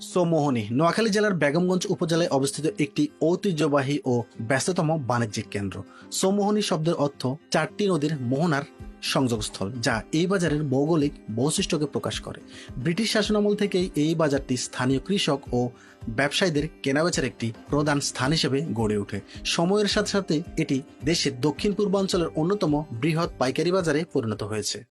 সোমোহনী নোয়াখালী জেলার বেগমগঞ্জ উপজেলায় অবস্থিত একটি ঐতিহ্যবাহী ও ব্যস্ততম বাণিজ্যিক কেন্দ্র। সোমোহনী শব্দের অর্থ চারটি নদীর মোহনার সংযোগস্থল, যা এই বাজারের ভৌগোলিক বৈশিষ্ট্যকে প্রকাশ করে। ব্রিটিশ শাসনামল থেকেই এই বাজারটি স্থানীয় কৃষক ও ব্যবসায়ীদের কেনাবেচার একটি প্রধান স্থান হিসেবে গড়ে ওঠে। সময়ের সাথে সাথে এটি দেশের দক্ষিণ পূর্বাঞ্চলের অন্যতম বৃহৎ পাইকারি বাজারে পরিণত হয়েছে।